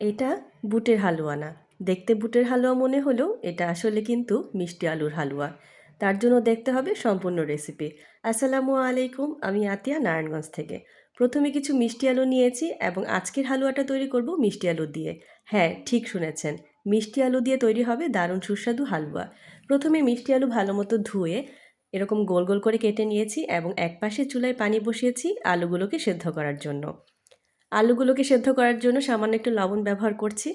এটা বুটের হালুয়া না। দেখতে বুটের হালুয়া মনে হলেও এটা আসলে কিন্তু মিষ্টি আলুর হালুয়া। তার জন্য দেখতে হবে সম্পূর্ণ রেসিপি আসসালামু আলাইকুম, আমি আতিয়া, নারায়ণগঞ্জ থেকে। প্রথমে কিছু মিষ্টি আলু নিয়েছি এবং আজকের হালুয়াটা তৈরি করব মিষ্টি আলু দিয়ে। হ্যাঁ ঠিক শুনেছেন। মিষ্টি আলু দিয়ে তৈরি হবে দারুণ সুস্বাদু হালুয়া। প্রথমে মিষ্টি আলু ভালো মতো ধুয়ে এরকম গোল গোল করে কেটে নিয়েছি এবং এক পাশে চুলায় পানি বসিয়েছি আলুগুলোকে সেদ্ধ করার জন্য। আলুগুলোকে সেদ্ধ করার জন্য সামান্য একটু লবণ ব্যবহার করছি।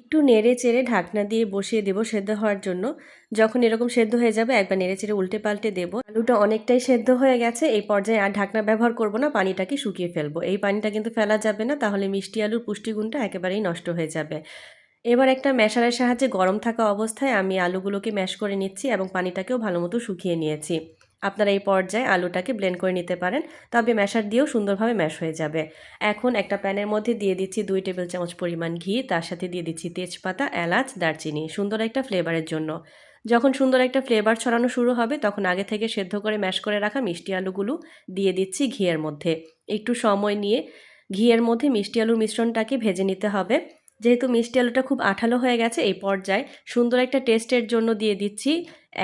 একটু নেড়ে চেড়ে ঢাকনা দিয়ে বসিয়ে দেবো সেদ্ধ হওয়ার জন্য। যখন এরকম সেদ্ধ হয়ে যাবে, একবার নেড়ে চেড়ে উল্টে পাল্টে দেবো। আলুটা অনেকটাই সেদ্ধ হয়ে গেছে, এই পর্যায়ে আর ঢাকনা ব্যবহার করব না, পানিটাকে শুকিয়ে ফেলব। এই পানিটা কিন্তু ফেলা যাবে না, তাহলে মিষ্টি আলুর পুষ্টিগুণটা একেবারেই নষ্ট হয়ে যাবে। এবার একটা ম্যাশারের সাহায্যে গরম থাকা অবস্থায় আমি আলুগুলোকে ম্যাশ করে নিচ্ছি এবং পানিটাকেও ভালো মতো শুকিয়ে নিয়েছি। আপনারা এই পর্যায়ে আলুটাকে ব্লেন্ড করে নিতে পারেন। তবে ম্যাশার দিয়েও সুন্দরভাবে ম্যাশ হয়ে যাবে। এখন একটা প্যানের মধ্যে দিয়ে দিচ্ছি দুই টেবিল চামচ পরিমাণ ঘি, তার সাথে দিয়ে দিচ্ছি তেজপাতা, এলাচ, দারচিনি, সুন্দর একটা ফ্লেভারের জন্য। যখন সুন্দর একটা ফ্লেভার ছড়ানো শুরু হবে, তখন আগে থেকে সেদ্ধ করে ম্যাশ করে রাখা মিষ্টি আলুগুলো দিয়ে দিচ্ছি ঘিয়ের মধ্যে। একটু সময় নিয়ে ঘিয়ের মধ্যে মিষ্টি আলুর মিশ্রণটাকে ভেজে নিতে হবে। যেহেতু মিষ্টি আলুটা খুব আঠালো হয়ে গেছে, এই পর্যায়ে সুন্দর একটা টেস্টের জন্য দিয়ে দিচ্ছি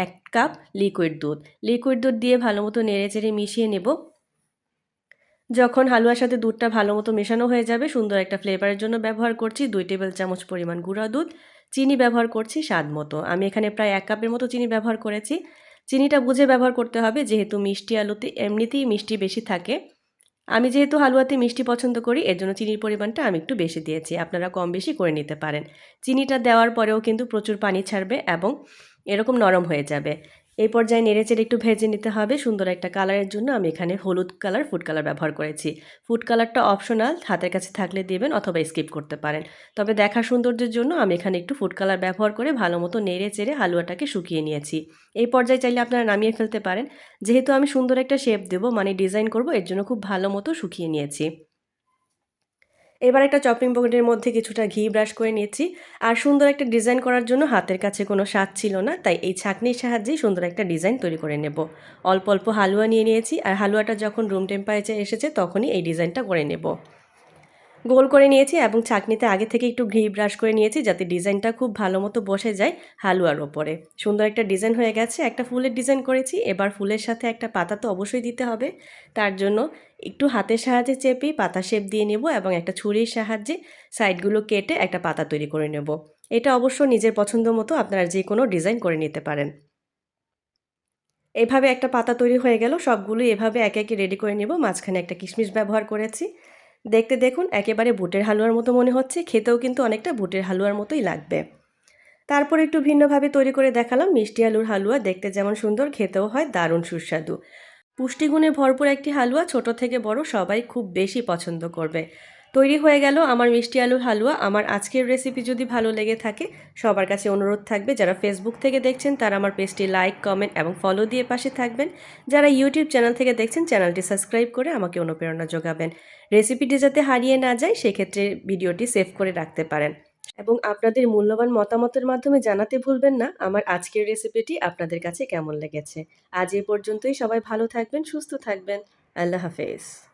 এক কাপ লিকুইড দুধ। লিকুইড দুধ দিয়ে ভালো মতো নেড়ে চেড়ে মিশিয়ে নেব। যখন হালুয়ার সাথে দুধটা ভালো মতো মেশানো হয়ে যাবে, সুন্দর একটা ফ্লেভারের জন্য ব্যবহার করছি দুই টেবিল চামচ পরিমাণ গুঁড়া দুধ। চিনি ব্যবহার করছি স্বাদ মতো। আমি এখানে প্রায় এক কাপের মতো চিনি ব্যবহার করেছি। চিনিটা বুঝে ব্যবহার করতে হবে, যেহেতু মিষ্টি আলুতে এমনিতেই মিষ্টি বেশি থাকে। আমি যেহেতু হালুয়াতে মিষ্টি পছন্দ করি, এর জন্য চিনির পরিমাণটা আমি একটু বেশি দিয়েছি। আপনারা কম বেশি করে নিতে পারেন। চিনিটা দেওয়ার পরেও কিন্তু প্রচুর পানি ছাড়বে এবং এরকম নরম হয়ে যাবে। এই পর্যায়ে নেড়েচেড়ে একটু ভেজে নিতে হবে। সুন্দর একটা কালারের জন্য আমি এখানে হলুদ কালার ফুড কালার ব্যবহার করেছি। ফুড কালারটা অপশনাল হাতের কাছে থাকলে দেবেন অথবা স্কিপ করতে পারেন। তবে দেখা সৌন্দর্যের জন্য আমি এখানে একটু ফুড কালার ব্যবহার করে ভালো মতো নেড়ে চেড়ে হালুয়াটাকে শুকিয়ে নিয়েছি। এই পর্যায়ে চাইলে আপনারা নামিয়ে ফেলতে পারেন। যেহেতু আমি সুন্দর একটা শেপ দেবো মানে ডিজাইন করব, এর জন্য খুব ভালো মতো শুকিয়ে নিয়েছি। এবার একটা চপিং বোর্ডের মধ্যে কিছুটা ঘি ব্রাশ করে নিয়েছি। আর সুন্দর একটা ডিজাইন করার জন্য হাতের কাছে কোনো স্বাদ ছিল না, তাই এই ছাকনির সাহায্যেই সুন্দর একটা ডিজাইন তৈরি করে নেব। অল্প অল্প হালুয়া নিয়ে নিয়েছি, আর হালুয়াটা যখন রুম টেম্পারেচার এসেছে, তখনই এই ডিজাইনটা করে নেব। গোল করে নিয়েছি এবং চাকনিতে আগে থেকে একটু ঘি ব্রাশ করে নিয়েছি যাতে ডিজাইনটা খুব ভালো মতো বসে যায় হালুয়ার ওপরে। সুন্দর একটা ডিজাইন হয়ে গেছে, একটা ফুলের ডিজাইন করেছি। এবার ফুলের সাথে একটা পাতা তো অবশ্যই দিতে হবে। তার জন্য একটু হাতের সাহায্যে চেপে পাতা শেপ দিয়ে নেব এবং একটা ছুরির সাহায্যে সাইডগুলো কেটে একটা পাতা তৈরি করে নেব। এটা অবশ্য নিজের পছন্দ মতো আপনারা যে কোনো ডিজাইন করে নিতে পারেন। এভাবে একটা পাতা তৈরি হয়ে গেল সবগুলো এভাবে একে একে রেডি করে নেব। মাঝখানে একটা কিশমিশ ব্যবহার করেছি। দেখতে দেখুন, একেবারে বুটের হালুয়ার মতো মনে হচ্ছে, খেতেও কিন্তু অনেকটা বুটের হালুয়ার মতোই লাগবে। তারপর একটু ভিন্নভাবে তৈরি করে দেখালাম, মিষ্টি আলুর হালুয়া, দেখতে যেমন সুন্দর, খেতেও হয় দারুণ সুস্বাদু। পুষ্টিগুণে ভরপুর একটি হালুয়া, ছোট থেকে বড় সবাই খুব বেশি পছন্দ করবে। তৈরি হয়ে গেল আমার মিষ্টি আলুর হালুয়া। আমার আজকের রেসিপি যদি ভালো লেগে থাকে, সবার কাছে অনুরোধ থাকবে, যারা ফেসবুক থেকে দেখছেন, তারা আমার পেজটি লাইক কমেন্ট এবং ফলো দিয়ে পাশে থাকবেন। যারা ইউটিউব চ্যানেল থেকে দেখছেন চ্যানেলটি সাবস্ক্রাইব করে আমাকে অনুপ্রেরণা যোগাবেন। রেসিপিটি যাতে হারিয়ে না যায়, সেক্ষেত্রে ভিডিওটি সেভ করে রাখতে পারেন। এবং আপনাদের মূল্যবান মতামতের মাধ্যমে জানাতে ভুলবেন না, আমার আজকের রেসিপিটি আপনাদের কাছে কেমন লেগেছে। আজ এ পর্যন্তই সবাই ভালো থাকবেন, সুস্থ থাকবেন। আল্লাহ হাফেজ।